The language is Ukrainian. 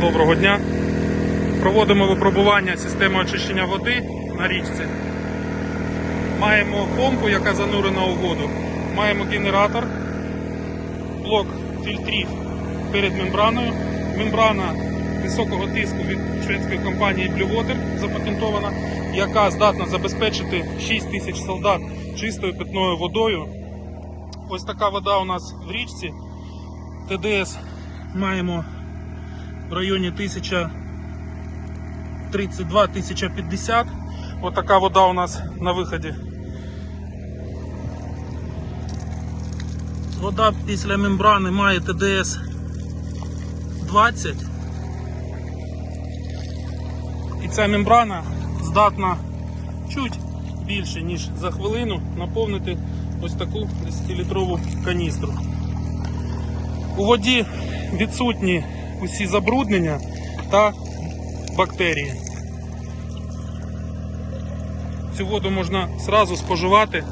Доброго дня. Проводимо випробування системи очищення води на річці. Маємо помпу, яка занурена у воду. Маємо генератор, блок фільтрів перед мембраною. Мембрана високого тиску від шведської компанії Blue Water запатентована, яка здатна забезпечити 6 тисяч солдат чистою питною водою. Ось така вода у нас в річці. ТДС маємо в районі 1032-1050. Ось така вода у нас на виході. Вода після мембрани має ТДС 20. І ця мембрана здатна чуть більше, ніж за хвилину наповнити ось таку 10-літрову каністру. У воді відсутні усі забруднення та бактерії. Цю воду можна зразу споживати